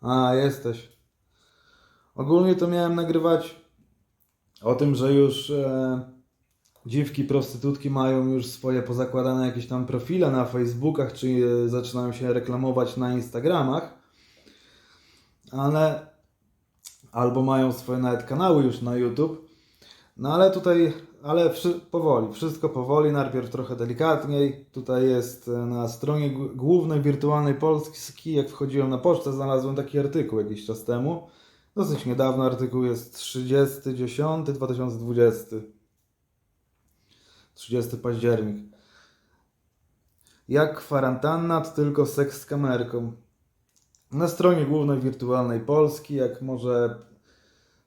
A, jesteś. Ogólnie to miałem nagrywać o tym, że już e, dziwki, prostytutki mają już swoje pozakładane jakieś tam profile na Facebookach, czy e, zaczynają się reklamować na Instagramach, ale albo mają swoje nawet kanały już na YouTube. No ale tutaj, ale wszy, powoli, wszystko powoli, najpierw trochę delikatniej. Tutaj jest e, na stronie głównej Wirtualnej Polski, jak wchodziłem na pocztę, znalazłem taki artykuł jakiś czas temu. Dosyć niedawno artykuł jest 30.10.2020. 30 październik. Jak kwarantanna, to tylko seks z kamerką. Na stronie głównej Wirtualnej Polski, jak może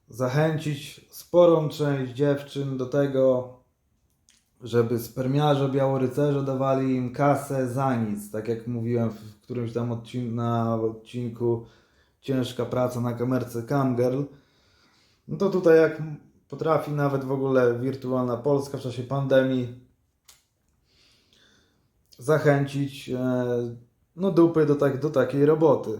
zachęcić sporą część dziewczyn do tego, żeby spermiarze, białorycerze dawali im kasę za nic. Tak jak mówiłem w którymś tam odcinku, na odcinku Ciężka praca na kamerce Camgirl. No to tutaj jak potrafi nawet w ogóle Wirtualna Polska w czasie pandemii zachęcić e, no dupy do, tak, do takiej roboty.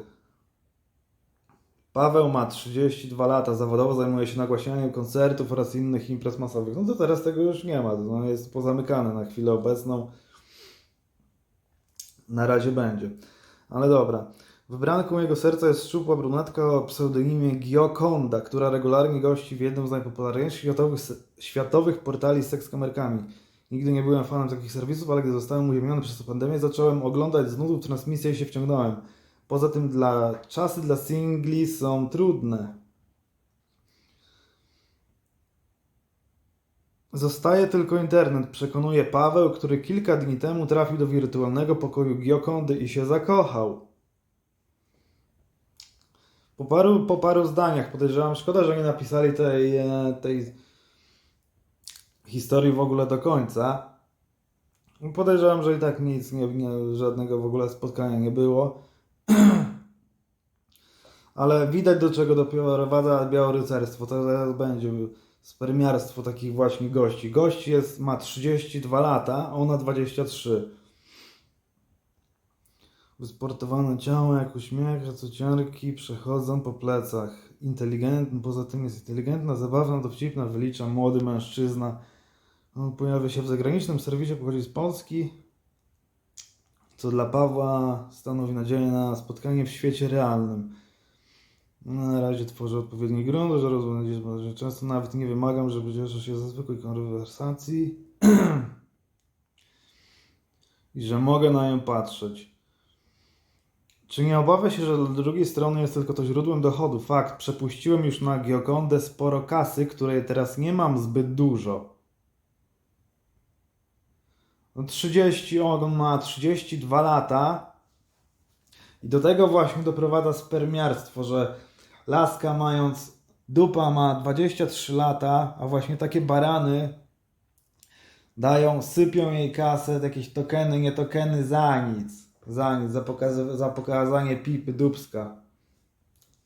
Paweł ma 32 lata, zawodowo zajmuje się nagłaśnianiem koncertów oraz innych imprez masowych. No to teraz tego już nie ma, to jest pozamykane na chwilę obecną. Na razie będzie. Ale dobra. Wybranką jego serca jest szczupła brunetka o pseudonimie Gioconda, która regularnie gości w jednym z najpopularniejszych światowych, światowych portali z sekskamerkami. Nigdy nie byłem fanem takich serwisów, ale gdy zostałem uziemiony przez pandemię, zacząłem oglądać z nudów transmisję i się wciągnąłem. Poza tym dla, czasy dla singli są trudne. Zostaje tylko internet, przekonuje Paweł, który kilka dni temu trafił do wirtualnego pokoju Giokondy i się zakochał. Po paru, po paru zdaniach podejrzewam, szkoda, że nie napisali tej, e, tej historii w ogóle do końca. Podejrzewam, że i tak nic, nie, nie, żadnego w ogóle spotkania nie było. Ale widać do czego doprowadza białorycerstwo. To zaraz będzie spermiarstwo takich właśnie gości. Gość jest, ma 32 lata, ona 23. Wysportowane ciało jak uśmiech, cociarki przechodzą po plecach. Inteligentny, poza tym jest inteligentna, zabawna, dowcipna, wylicza młody mężczyzna. On pojawia się w zagranicznym serwisie, pochodzi z Polski, co dla Pawła stanowi nadzieję na spotkanie w świecie realnym. No, Na razie tworzę odpowiedni grunt, że rozumiem, że często nawet nie wymagam, żeby cieszę się ze zwykłej konwersacji i że mogę na nią patrzeć. Czy nie obawia się, że dla drugiej strony jest tylko to źródłem dochodu? Fakt, przepuściłem już na Giocondę sporo kasy, której teraz nie mam zbyt dużo. No 30, on ma 32 lata i do tego właśnie doprowadza spermiarstwo, że laska mając, dupa ma 23 lata, a właśnie takie barany dają, sypią jej kasę, jakieś tokeny, nie tokeny za nic. Za nic, za, pokaz- za pokazanie pipy dubska.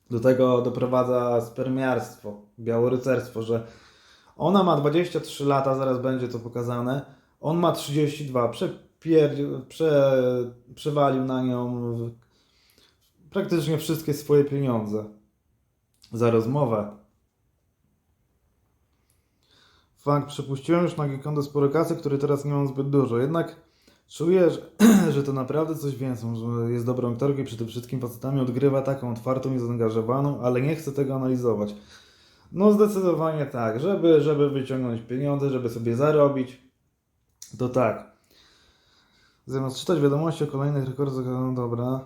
Do tego doprowadza spermiarstwo, białorycerstwo, że ona ma 23 lata, zaraz będzie to pokazane. On ma 32, przepier- prze, przewalił na nią praktycznie wszystkie swoje pieniądze za rozmowę. Fakt, przepuściłem już na Gikondę sporo kasy, której teraz nie mam zbyt dużo. Jednak czuję, że, że to naprawdę coś więcej, że jest dobrą aktorką i przede wszystkim facetami odgrywa taką otwartą i zaangażowaną, ale nie chcę tego analizować. No zdecydowanie tak, żeby, żeby wyciągnąć pieniądze, żeby sobie zarobić, to tak. Zamiast czytać wiadomości o kolejnych rekordach, no dobra.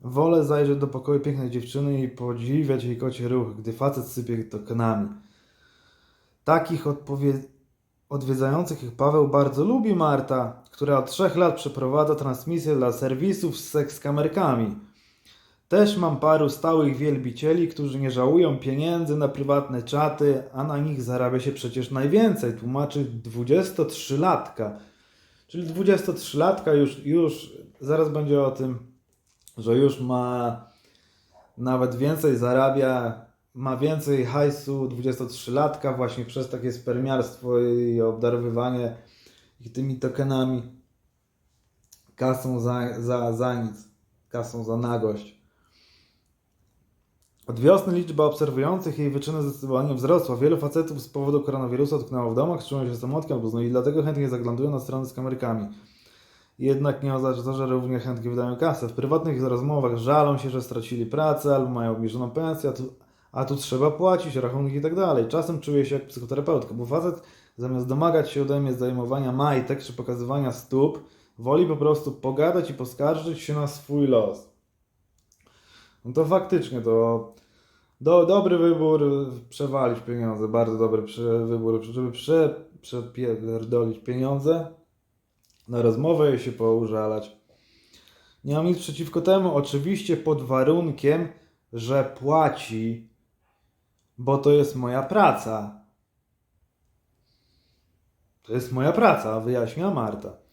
Wolę zajrzeć do pokoju pięknej dziewczyny i podziwiać jej kocie ruch, gdy facet sypie tokenami. Takich odpowie- odwiedzających ich Paweł bardzo lubi Marta, która od trzech lat przeprowadza transmisję dla serwisów z sekskamerkami. Też mam paru stałych wielbicieli, którzy nie żałują pieniędzy na prywatne czaty, a na nich zarabia się przecież najwięcej, tłumaczy 23-latka. Czyli 23-latka już, już, zaraz będzie o tym, że już ma nawet więcej zarabia, ma więcej hajsu 23-latka właśnie przez takie spermiarstwo i obdarowywanie ich tymi tokenami, kasą za, za, za nic, kasą za nagość. Od wiosny liczba obserwujących jej wyczyny zdecydowanie wzrosła. Wielu facetów z powodu koronawirusa tknęło w domach, czują się samotnie albo znoi, dlatego chętnie zaglądują na strony z kamerkami. Jednak nie oznacza to, że równie chętnie wydają kasę. W prywatnych rozmowach żalą się, że stracili pracę albo mają obniżoną pensję, a tu, a tu trzeba płacić, rachunki i tak dalej. Czasem czuję się jak psychoterapeutka, bo facet zamiast domagać się ode mnie zajmowania majtek czy pokazywania stóp, woli po prostu pogadać i poskarżyć się na swój los. No to faktycznie to do, dobry wybór przewalić pieniądze, bardzo dobry wybór, żeby prze, przepierdolić pieniądze na rozmowę i się poużalać. Nie mam nic przeciwko temu, oczywiście pod warunkiem, że płaci, bo to jest moja praca. To jest moja praca, wyjaśnia Marta.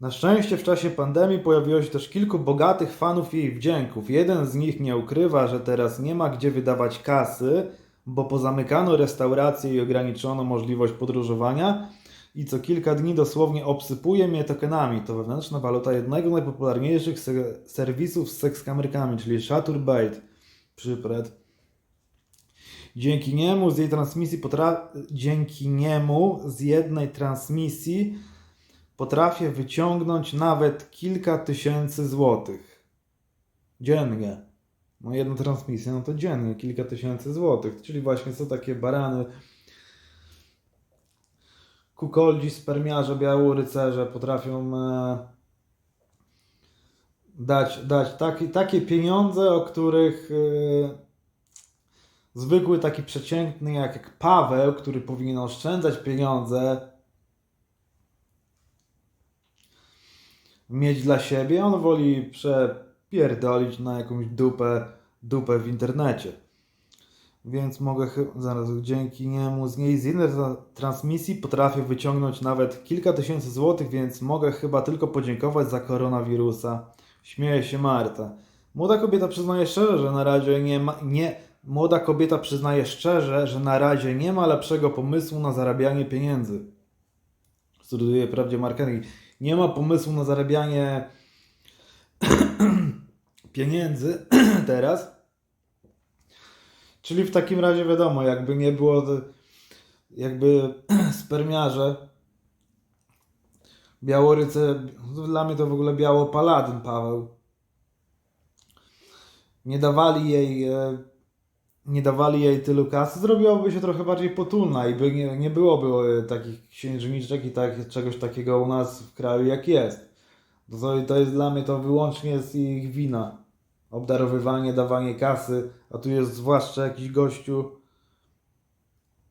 Na szczęście w czasie pandemii pojawiło się też kilku bogatych fanów jej wdzięków. Jeden z nich nie ukrywa, że teraz nie ma gdzie wydawać kasy, bo pozamykano restauracje i ograniczono możliwość podróżowania i co kilka dni dosłownie obsypuje mnie tokenami. To wewnętrzna waluta jednego z najpopularniejszych se- serwisów z sekskamerkami, czyli Chaturbate. Przypret. Dzięki niemu z jej transmisji potra... dzięki niemu z jednej transmisji potrafię wyciągnąć nawet kilka tysięcy złotych. Dziennie. No jedna transmisja, no to dziennie kilka tysięcy złotych. Czyli właśnie są takie barany, kukoldzi, spermiarze, białorycerze potrafią e, dać, dać taki, takie pieniądze, o których e, zwykły taki przeciętny jak, jak Paweł, który powinien oszczędzać pieniądze, mieć dla siebie, on woli przepierdolić na jakąś dupę, dupę w internecie. Więc mogę zaraz dzięki niemu z niej z jednej tra- transmisji potrafię wyciągnąć nawet kilka tysięcy złotych, więc mogę chyba tylko podziękować za koronawirusa. Śmieje się Marta. Młoda kobieta przyznaje szczerze, że na razie nie ma nie młoda kobieta przyznaje szczerze, że na razie nie ma lepszego pomysłu na zarabianie pieniędzy. Studiuje wprawdzie marketing. Nie ma pomysłu na zarabianie pieniędzy teraz. Czyli w takim razie wiadomo, jakby nie było, jakby spermiarze, białoryce, dla mnie to w ogóle biało paladyn Paweł, nie dawali jej, e, nie dawali jej tylu kasy, zrobiłoby się trochę bardziej potulna i by nie, nie byłoby e, takich księżniczek i tak, czegoś takiego u nas w kraju jak jest. To, to jest dla mnie to wyłącznie z ich wina obdarowywanie, dawanie kasy, a tu jest zwłaszcza jakiś gościu.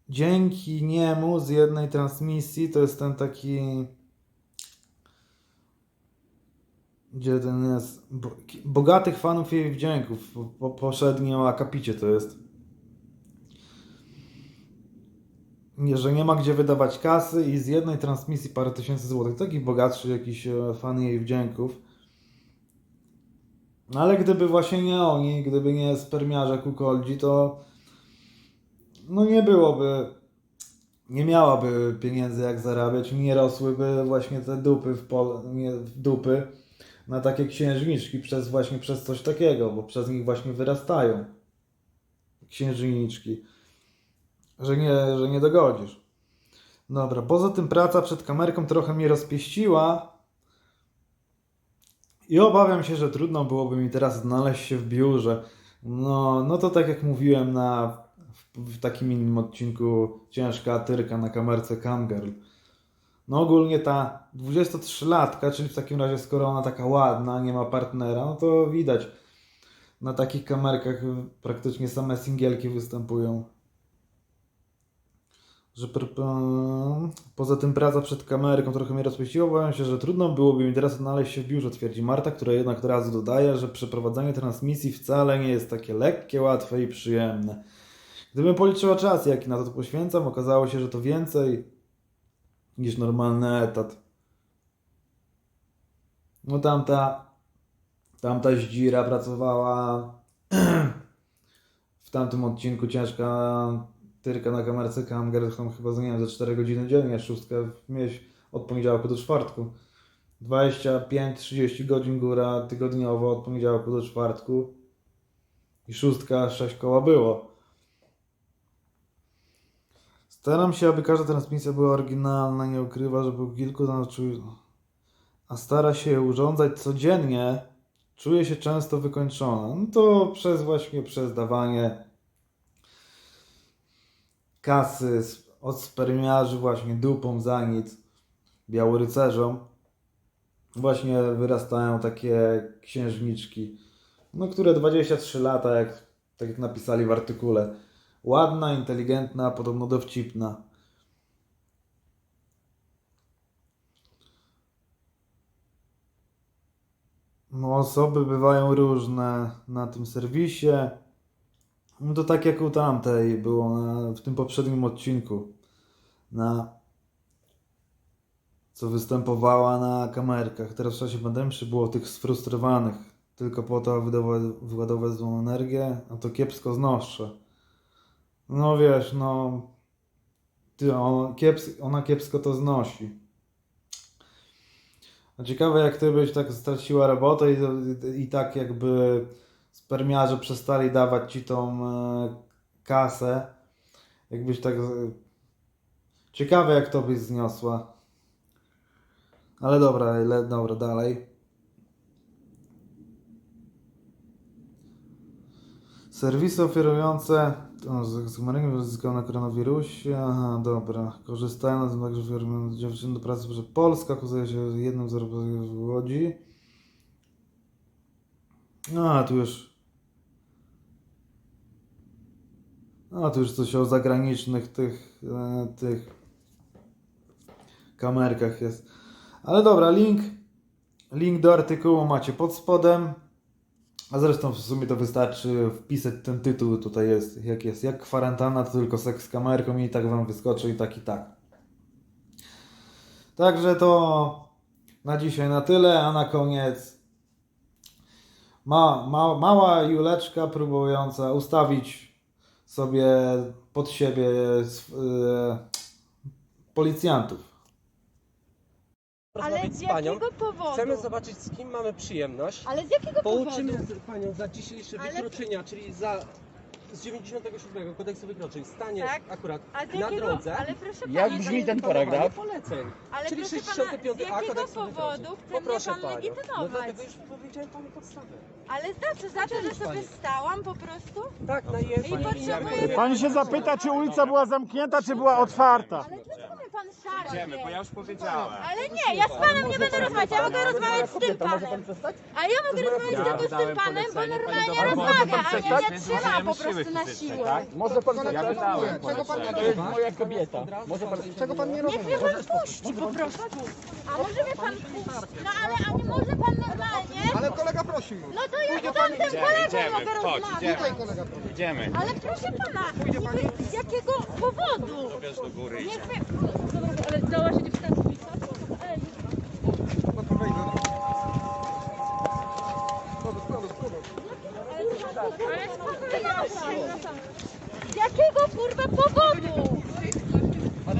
Dzięki niemu z jednej transmisji, to jest ten taki. Gdzie ten jest? Bo, bogatych fanów jej wdzięków. Po, po, poprzednim akapicie to jest. Że nie ma gdzie wydawać kasy i z jednej transmisji parę tysięcy złotych. Taki bogatszy jakiś e, fan jej wdzięków. No ale gdyby właśnie nie oni, gdyby nie spermiarze kukoldzi, to no nie byłoby, nie miałaby pieniędzy jak zarabiać, nie rosłyby właśnie te dupy w pole, nie, dupy na takie księżniczki przez właśnie przez coś takiego, bo przez nich właśnie wyrastają księżniczki, że nie, że nie dogodzisz. Dobra, poza tym praca przed kamerką trochę mnie rozpieściła, i obawiam się, że trudno byłoby mi teraz znaleźć się w biurze. No, no to tak jak mówiłem na, w, w takim innym odcinku Ciężka tyrka na kamerce Camgirl. No ogólnie ta 23-latka, czyli w takim razie skoro ona taka ładna, nie ma partnera, no to widać. Na takich kamerkach praktycznie same singielki występują. Że poza tym praca przed kamerką trochę mnie rozpuściła. Obawiam się, że trudno byłoby mi teraz odnaleźć się w biurze, twierdzi Marta, która jednak od razu dodaje, że przeprowadzanie transmisji wcale nie jest takie lekkie, łatwe i przyjemne. Gdybym policzyła czas, jaki na to poświęcam, okazało się, że to więcej niż normalny etat. No tamta, tamta zdzira pracowała w tamtym odcinku ciężka tyrka na kamerce Camger, tam chyba nie wiem, za 4 godziny dziennie, szóstkę w mieć od poniedziałku do czwartku. 25-30 godzin góra tygodniowo od poniedziałku do czwartku. i szóstka, sześć koła było. Staram się, aby każda transmisja była oryginalna, nie ukrywa, że był kilku nauczył, a stara się urządzać codziennie, czuje się często wykończona. No to przez właśnie przez dawanie kasy od spermiarzy właśnie dupą za nic białorycerzom właśnie wyrastają takie księżniczki, no które 23 lata, jak, tak jak napisali w artykule, ładna, inteligentna, podobno dowcipna. No, osoby bywają różne na tym serwisie. No to tak jak u tamtej było na, w tym poprzednim odcinku. Na co występowała na kamerkach. Teraz w czasie pandemii było tych sfrustrowanych tylko po to, aby wyładować złą energię, a to kiepsko znoszę. No wiesz, no on, kieps, ona kiepsko to znosi. A ciekawe jak ty byś tak straciła robotę i, i, i tak jakby spermiarze przestali dawać ci tą e, kasę. Jakbyś tak... Ciekawe jak to byś zniosła. Ale dobra, le, dobra, dalej. Serwisy oferujące o, z z numerem zyskał na koronawirusie. Aha, dobra. Korzystają na tym także firmy dziewczyn do pracy, że Polska okazuje się jednym z w Łodzi. A, tu już. A, tu już coś o zagranicznych tych, e, tych kamerkach jest. Ale dobra, link, link do artykułu macie pod spodem. A zresztą w sumie to wystarczy wpisać ten tytuł, tutaj jest, jak jest, jak kwarantanna, to tylko seks z kamerką i tak wam wyskoczy i tak i tak. Także to na dzisiaj na tyle, a na koniec ma, ma, mała Juleczka próbująca ustawić sobie pod siebie e, policjantów. Ale z panią. jakiego powodu? Chcemy zobaczyć, z kim mamy przyjemność. Ale z jakiego Pouczymy powodu? z- panią za dzisiejsze Ale- wykroczenia, czyli za z 97 kodeksu wykroczeń stanie Tak. akurat A z na jakiego? drodze. Ale proszę pana, Jak brzmi ten paragraf? poleceń. Ale czyli proszę 65 pana, z A jakiego kodeksu powodu wykroczeń. chce mnie Poproszę pan panią. No legitymować? dlatego już powiedziałem panu podstawę. Ale znaczy za to, że sobie pani. stałam po prostu? Tak, na. I potrzebuję- Pani się zapyta, czy ulica była zamknięta, czy była otwarta. Ale dlaczego pan szarpie? Idziemy, bo ja już powiedziałem. Ale nie, ja z panem nie będę rozmawiać, ja mogę rozmawiać z tym panem. A ja mogę rozmawiać tylko z tym panem, bo normalnie rozmawia, a mnie nie trzyma po prostu na siłę. tak? Może pan Ja wydałem Czego pan polecenie. To jest moja kobieta. Może pan, czego pan nie Niech rozumie? mnie pan puści po prostu. A może mnie pan puści? No ale a nie może pan normalnie? Ale kolega prosi mnie. No to ja z tamtym Idziemy, kolegą idziemy, mogę rozmawiać. idziemy. Ale proszę pana, z jakiego powodu? Wiesz do góry Niech mnie... Ale dała się dziewczyna ale spokojnie. Z jakiego kurwa powodu? Pani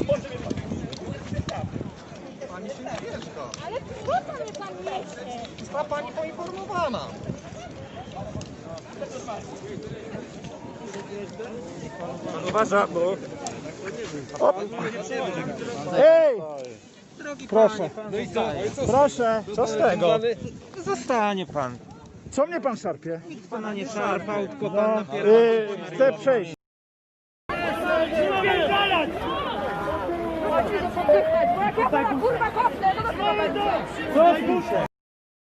się nie wjeżdża. Ale co pan mnie pan nie chce? Została pani poinformowana. Uważa, bo... Ej! Proszę. Proszę, co z tego? Zostanie pan. Co mnie pan szarpie? Pana nie szarpał, tylko No, yy, chcę przejść. Kurwa kopnę, to to.